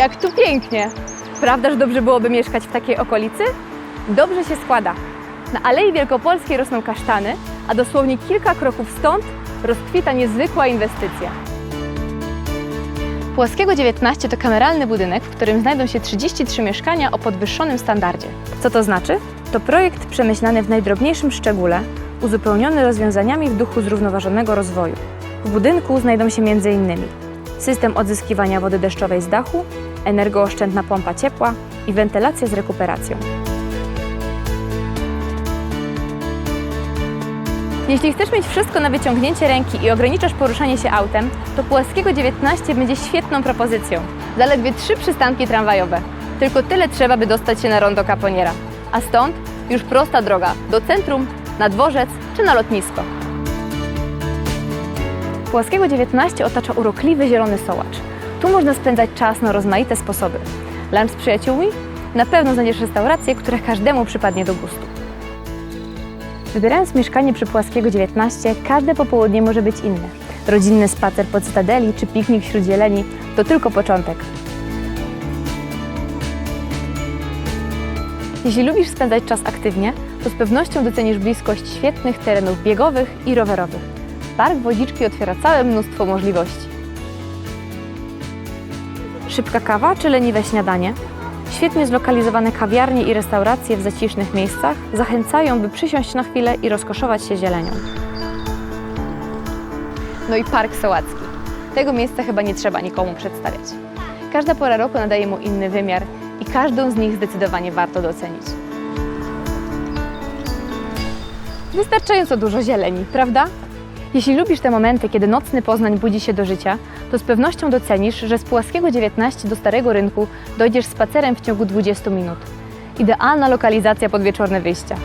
Jak tu pięknie! Prawda, że dobrze byłoby mieszkać w takiej okolicy? Dobrze się składa. Na Alei Wielkopolskiej rosną kasztany, a dosłownie kilka kroków stąd rozkwita niezwykła inwestycja. Płaskiego 19 to kameralny budynek, w którym znajdą się 33 mieszkania o podwyższonym standardzie. Co to znaczy? To projekt przemyślany w najdrobniejszym szczególe, uzupełniony rozwiązaniami w duchu zrównoważonego rozwoju. W budynku znajdą się m.in. system odzyskiwania wody deszczowej z dachu, energooszczędna pompa ciepła i wentylacja z rekuperacją. Jeśli chcesz mieć wszystko na wyciągnięcie ręki i ograniczasz poruszanie się autem, to Płaskiego 19 będzie świetną propozycją. Zaledwie trzy przystanki tramwajowe. Tylko tyle trzeba, by dostać się na rondo Caponiera. A stąd już prosta droga do centrum, na dworzec czy na lotnisko. Płaskiego 19 otacza urokliwy zielony sołacz. Tu można spędzać czas na rozmaite sposoby. Lunch z przyjaciółmi? Na pewno znajdziesz restaurację, która każdemu przypadnie do gustu. Wybierając mieszkanie przy Płaskiego 19, każde popołudnie może być inne. Rodzinny spacer po Cytadeli czy piknik wśród zieleni to tylko początek. Jeśli lubisz spędzać czas aktywnie, to z pewnością docenisz bliskość świetnych terenów biegowych i rowerowych. Park Wodziczki otwiera całe mnóstwo możliwości. Szybka kawa czy leniwe śniadanie? Świetnie zlokalizowane kawiarnie i restauracje w zacisznych miejscach zachęcają, by przysiąść na chwilę i rozkoszować się zielenią. No i Park Sołacki. Tego miejsca chyba nie trzeba nikomu przedstawiać. Każda pora roku nadaje mu inny wymiar i każdą z nich zdecydowanie warto docenić. Wystarczająco dużo zieleni, prawda? Jeśli lubisz te momenty, kiedy nocny Poznań budzi się do życia, to z pewnością docenisz, że z Płaskiego 19 do Starego Rynku dojdziesz spacerem w ciągu 20 minut. Idealna lokalizacja pod wieczorne wyjścia.